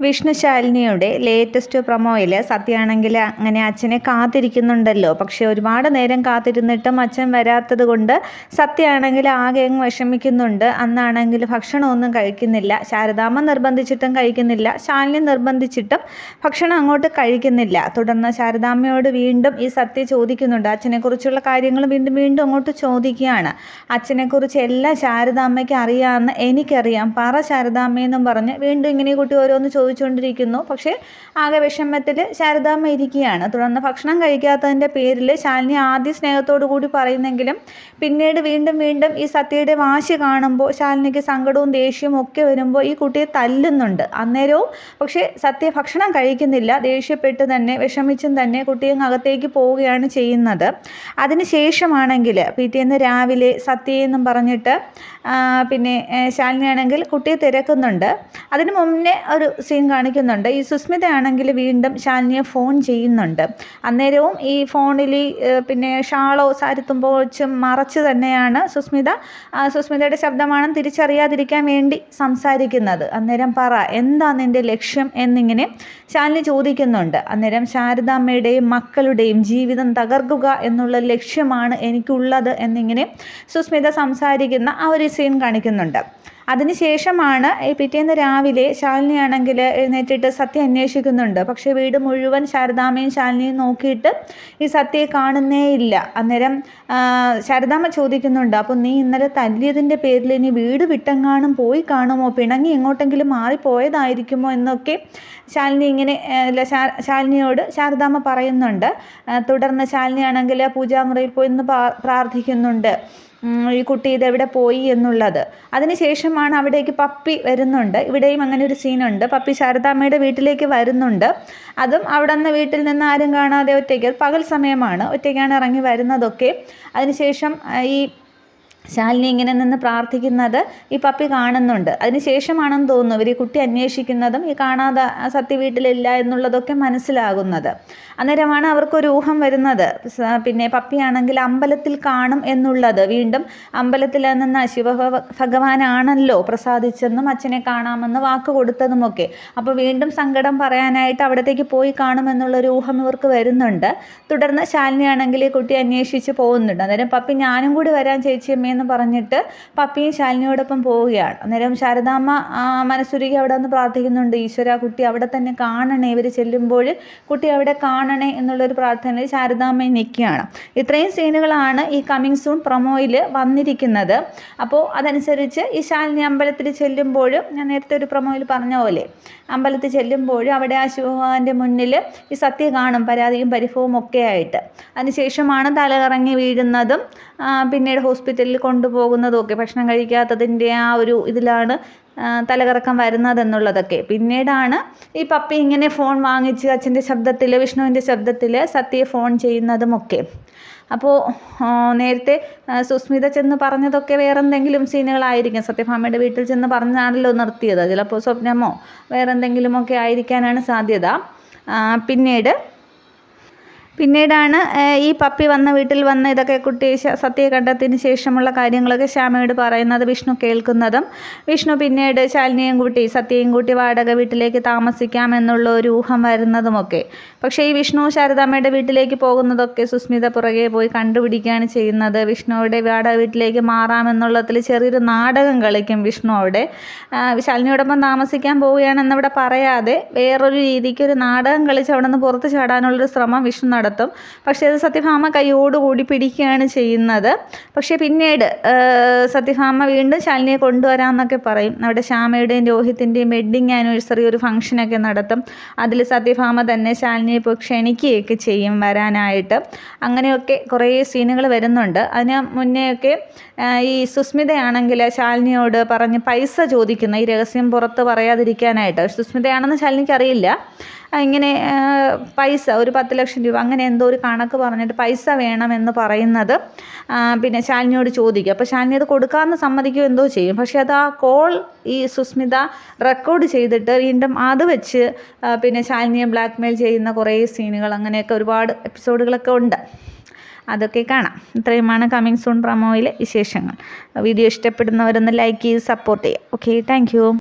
വിഷ്ണുശാലിനിയുടെ latest പ്രൊമോയിൽ സത്യമാണെങ്കിൽ അങ്ങനെ അച്ഛനെ കാത്തിരിക്കുന്നുണ്ടല്ലോ. പക്ഷേ ഒരുപാട് നേരം കാത്തിരുന്നിട്ടും അച്ഛൻ വരാത്തത് കൊണ്ട് സത്യമാണെങ്കിൽ ആകെ വിഷമിക്കുന്നുണ്ട്. അന്നാണെങ്കിൽ ഭക്ഷണമൊന്നും കഴിക്കുന്നില്ല. ശാരദാമ്മ നിർബന്ധിച്ചിട്ടും കഴിക്കുന്നില്ല. ശാലിനി നിർബന്ധിച്ചിട്ടും ഭക്ഷണം അങ്ങോട്ട് കഴിക്കുന്നില്ല. തുടർന്ന് ശാരദാമ്മയോട് വീണ്ടും ഈ സത്യ ചോദിക്കുന്നുണ്ട്. അച്ഛനെക്കുറിച്ചുള്ള കാര്യങ്ങൾ വീണ്ടും വീണ്ടും അങ്ങോട്ട് ചോദിക്കുകയാണ്. അച്ഛനെക്കുറിച്ച് എല്ലാം ശാരദാമ്മയ്ക്ക് അറിയാമെന്ന് എനിക്കറിയാം. പറ ശാരദാമ്മയെന്നും പറഞ്ഞ് വീണ്ടും ഇങ്ങനെ കുട്ടി ഓരോന്ന് ചോദിച്ചുകൊണ്ടിരിക്കുന്നു. പക്ഷേ ആകെ വിഷമത്തിൽ ശാരദാമ്മ ഇരിക്കുകയാണ്. തുടർന്ന് ഭക്ഷണം കഴിക്കാത്തതിന്റെ പേരിൽ ശാലിനി ആദ്യ സ്നേഹത്തോടു കൂടി പറയുന്നെങ്കിലും പിന്നീട് വീണ്ടും വീണ്ടും ഈ സത്യയുടെ വാശി കാണുമ്പോൾ ശാലിനിക്ക് സങ്കടവും ദേഷ്യവും ഒക്കെ വരുമ്പോൾ ഈ കുട്ടിയെ തല്ലുന്നുണ്ട്. അന്നേരവും പക്ഷേ സത്യ ഭക്ഷണം കഴിക്കുന്നില്ല. ദേഷ്യപ്പെട്ട് തന്നെ വിഷമിച്ചും തന്നെ കുട്ടിയെ അകത്തേക്ക് പോവുകയാണ് ചെയ്യുന്നത്. അതിന് ശേഷമാണെങ്കിൽ പിറ്റേന്ന് രാവിലെ സത്യയെന്നും പറഞ്ഞിട്ട് പിന്നെ ശാലിനിയാണെങ്കിൽ കുട്ടിയെ തിരക്കുന്നുണ്ട്. അതിന് മുന്നേ ഒരു സീൻ കാണിക്കുന്നുണ്ട്. ഈ സുസ്മിതയാണെങ്കിൽ വീണ്ടും ശാലിനിയെ ഫോൺ ചെയ്യുന്നുണ്ട്. അന്നേരവും ഈ ഫോണിൽ പിന്നെ ഷാളോ സാരിത്തുമ്പോ വെച്ചും മറച്ച് തന്നെയാണ് സുസ്മിത സുസ്മിതയുടെ ശബ്ദമാണെന്ന് തിരിച്ചറിയാതിരിക്കാൻ വേണ്ടി സംസാരിക്കുന്നത്. അന്നേരം പറ എന്താ നിന്റെ ലക്ഷ്യം എന്നിങ്ങനെ ശാലിനി ചോദിക്കുന്നുണ്ട്. അന്നേരം ശാരദാമ്മയുടെയും മക്കളുടെയും ജീവിതം തകർക്കുക എന്നുള്ള ലക്ഷ്യമാണ് എനിക്കുള്ളത് എന്നിങ്ങനെ സുസ്മിത സംസാരിക്കുന്ന ആ ഒരു സീൻ കാണിക്കുന്നുണ്ട്. അതിനുശേഷമാണ് ഈ പിറ്റേന്ന് രാവിലെ ശാലിനിയാണെങ്കിൽ എഴുന്നേറ്റിട്ട് സത്യ അന്വേഷിക്കുന്നുണ്ട്. പക്ഷേ വീട് മുഴുവൻ ശാരദാമ്മയും ശാലിനിയും നോക്കിയിട്ട് ഈ സത്യയെ കാണുന്നേ ഇല്ല. അന്നേരം ശാരദാമ്മ ചോദിക്കുന്നുണ്ട് അപ്പോൾ നീ ഇന്നലെ തല്ലിയതിന്റെ പേരിൽ ഇനി വീട് വിട്ടെങ്ങാനും പോയി കാണുമോ? പിണങ്ങി എങ്ങോട്ടെങ്കിലും മാറിപ്പോയതായിരിക്കുമോ? എന്നൊക്കെ ശാലിനി ഇങ്ങനെ ശാലിനിയോട് ശാരദാമ്മ പറയുന്നുണ്ട്. തുടർന്ന് ശാലിനിയാണെങ്കിൽ പൂജാമുറിയിൽ പോയി ഇന്ന് പ്രാർത്ഥിക്കുന്നുണ്ട്. ഈ കുട്ടി ഇതെവിടെ പോയി എന്നുള്ളത്. അതിനുശേഷമാണ് അവിടേക്ക് പപ്പി വരുന്നുണ്ട്. ഇവിടെയും അങ്ങനെ ഒരു സീനുണ്ട്. പപ്പി ശാരദാമ്മയുടെ വീട്ടിലേക്ക് വരുന്നുണ്ട്. അതും അവിടെ നിന്ന് വീട്ടിൽ നിന്ന് ആരും കാണാതെ ഒറ്റയ്ക്ക്. പകൽ സമയമാണ്. ഒറ്റയ്ക്കാണ് ഇറങ്ങി വരുന്നതൊക്കെ. അതിനുശേഷം ഈ ശാലിനി ഇങ്ങനെ നിന്ന് പ്രാർത്ഥിക്കുന്നത് ഈ പപ്പി കാണുന്നുണ്ട്. അതിന് ശേഷമാണെന്ന് തോന്നുന്നു ഇവർ ഈ കുട്ടി അന്വേഷിക്കുന്നതും ഈ കാണാതെ സത്യ വീട്ടിലില്ല എന്നുള്ളതൊക്കെ മനസ്സിലാകുന്നത്. അന്നേരമാണ് അവർക്കൊരു ഊഹം വരുന്നത്. പിന്നെ പപ്പിയാണെങ്കിൽ അമ്പലത്തിൽ കാണും എന്നുള്ളത്. വീണ്ടും അമ്പലത്തിൽ നിന്ന് ശിവ ഭഗവാനാണല്ലോ പ്രസാദിച്ചെന്നും അച്ഛനെ കാണാമെന്ന് വാക്ക് കൊടുത്തതുമൊക്കെ. അപ്പോൾ വീണ്ടും സങ്കടം പറയാനായിട്ട് അവിടത്തേക്ക് പോയി കാണുമെന്നുള്ളൊരു ഊഹം ഇവർക്ക് വരുന്നുണ്ട്. തുടർന്ന് ശാലിനിയാണെങ്കിൽ ഈ കുട്ടി അന്വേഷിച്ച് പോകുന്നുണ്ട്. അന്നേരം പപ്പി ഞാനും കൂടി വരാൻ ചേച്ചിയമ്മേ എന്ന് പറഞ്ഞിട്ട് പപ്പിയും ശാലിനിയോടൊപ്പം പോവുകയാണ്. അന്നേരം ശാരദാമ്മ മനസ്സുരുകി അവിടെ നിന്ന് പ്രാർത്ഥിക്കുന്നുണ്ട്. ഈശ്വര കുട്ടി അവിടെ തന്നെ കാണണേ. ഇവർ ചെല്ലുമ്പോൾ കുട്ടി അവിടെ കാണണേ എന്നുള്ളൊരു പ്രാർത്ഥനയിൽ ശാരദാമ്മയും നിൽക്കുകയാണ്. ഇത്രയും സീനുകളാണ് ഈ കമ്മിങ് സൂൺ പ്രൊമോയിൽ വന്നിരിക്കുന്നത്. അപ്പോൾ അതനുസരിച്ച് ഈ ശാലിനി അമ്പലത്തിൽ ചെല്ലുമ്പോഴും ഞാൻ നേരത്തെ ഒരു പ്രൊമോയിൽ പറഞ്ഞ പോലെ അമ്പലത്തിൽ ചെല്ലുമ്പോൾ അവിടെ ആ ശിവഭഗവാന്റെ മുന്നിൽ ഈ സത്യ കാണും പരാതിയും പരിഭവവും ഒക്കെ ആയിട്ട് അതിനുശേഷമാണ് തലകറങ്ങി വീഴുന്നതും പിന്നീട് ഹോസ്പിറ്റലിൽ കൊണ്ടുപോകുന്നതൊക്കെ ഭക്ഷണം കഴിക്കാത്തതിന്റെ ആ ഒരു ഇതിലാണ് തലകറക്കം വരുന്നതെന്നുള്ളതൊക്കെ. പിന്നീടാണ് ഈ പപ്പി ഇങ്ങനെ ഫോൺ വാങ്ങിച്ച് അച്ഛന്റെ ശബ്ദത്തിൽ വിഷ്ണുവിന്റെ ശബ്ദത്തിൽ സത്യയെ ഫോൺ ചെയ്യുന്നതുമൊക്കെ. അപ്പോൾ നേരത്തെ സുസ്മിത ചെന്ന് പറഞ്ഞതൊക്കെ വേറെ എന്തെങ്കിലും സീനുകളായിരിക്കും. സത്യഭാമയുടെ വീട്ടിൽ ചെന്ന് പറഞ്ഞാണല്ലോ നിർത്തിയത്. ചിലപ്പോൾ സ്വപ്നമോ വേറെ എന്തെങ്കിലുമൊക്കെ ആയിരിക്കാനാണ് സാധ്യത. പിന്നീട് പിന്നീടാണ് ഈ പപ്പി വന്ന വീട്ടിൽ വന്ന് ഇതൊക്കെ കുട്ടി സത്യയെ കണ്ടെത്തിയതിന് ശേഷമുള്ള കാര്യങ്ങളൊക്കെ ശ്യാമയോട് പറയുന്നത് വിഷ്ണു കേൾക്കുന്നതും. വിഷ്ണു പിന്നീട് ശാലിനിയും കൂട്ടി സത്യയും കൂട്ടി വാടക വീട്ടിലേക്ക് താമസിക്കാമെന്നുള്ള ഒരു ഊഹം വരുന്നതുമൊക്കെ. പക്ഷേ ഈ വിഷ്ണു ശാരദാമ്മയുടെ വീട്ടിലേക്ക് പോകുന്നതൊക്കെ സുസ്മിത പുറകെ പോയി കണ്ടുപിടിക്കുകയാണ് ചെയ്യുന്നത്. വിഷ്ണുവിടെ വാടക വീട്ടിലേക്ക് മാറാമെന്നുള്ളതിൽ ചെറിയൊരു നാടകം കളിക്കും വിഷ്ണു അവിടെ ശാലിനിയോടൊപ്പം താമസിക്കാൻ പോവുകയാണെന്നവിടെ പറയാതെ വേറൊരു രീതിക്ക് ഒരു നാടകം കളിച്ച് അവിടെ നിന്ന് പുറത്ത് ചാടാനുള്ളൊരു ശ്രമം വിഷ്ണു നടത്തും. പക്ഷേ അത് സത്യഭാമ കൈയോടുകൂടി പിടിക്കുകയാണ് ചെയ്യുന്നത്. പക്ഷേ പിന്നീട് സത്യഭാമ വീണ്ടും ശാലിനിയെ കൊണ്ടുവരാമെന്നൊക്കെ പറയും. അവിടെ ശ്യാമയുടെയും രോഹിത്തിന്റെയും വെഡ്ഡിങ് ആനിവേഴ്സറി ഒരു ഫംഗ്ഷനൊക്കെ നടത്തും. അതിൽ സത്യഭാമ തന്നെ ശാലിനിയെ പോയി ക്ഷണിക്കുകയൊക്കെ ചെയ്യും വരാനായിട്ട്. അങ്ങനെയൊക്കെ കുറേ സീനുകൾ വരുന്നുണ്ട്. അതിന് മുന്നേയൊക്കെ ഈ സുസ്മിതയാണെങ്കിൽ ശാലിനിയോട് പറഞ്ഞ് പൈസ ചോദിക്കുന്ന. ഈ രഹസ്യം പുറത്ത് പറയാതിരിക്കാനായിട്ട്. സുസ്മിതയാണെന്ന് ശാലിനിക്ക് അറിയില്ല ഇങ്ങനെ പൈസ ഒരു പത്ത് ലക്ഷം രൂപ അങ്ങനെ എന്തോ ഒരു കണക്ക് പറഞ്ഞിട്ട് പൈസ വേണമെന്ന് പറയുന്നത് പിന്നെ ശാലിനിയോട് ചോദിക്കും. അപ്പോൾ ശാലിനി അത് കൊടുക്കാമെന്ന് സമ്മതിക്കുകയോ എന്തോ ചെയ്യും. പക്ഷേ അത് ആ കോൾ ഈ സുസ്മിത റെക്കോർഡ് ചെയ്തിട്ട് വീണ്ടും അത് വെച്ച് പിന്നെ ശാലിനിയെ ബ്ലാക്ക്മെയിൽ ചെയ്യുന്ന കുറേ സീനുകൾ അങ്ങനെയൊക്കെ ഒരുപാട് എപ്പിസോഡുകളൊക്കെ ഉണ്ട്. അതൊക്കെ കാണാം. ഇത്രയുമാണ് കമ്മിങ് സൂൺ പ്രമോയിലെ വിശേഷങ്ങൾ. വീഡിയോ ഇഷ്ടപ്പെടുന്നവരൊന്ന് ലൈക്ക് ചെയ്ത് സപ്പോർട്ട് ചെയ്യുക. Okay thank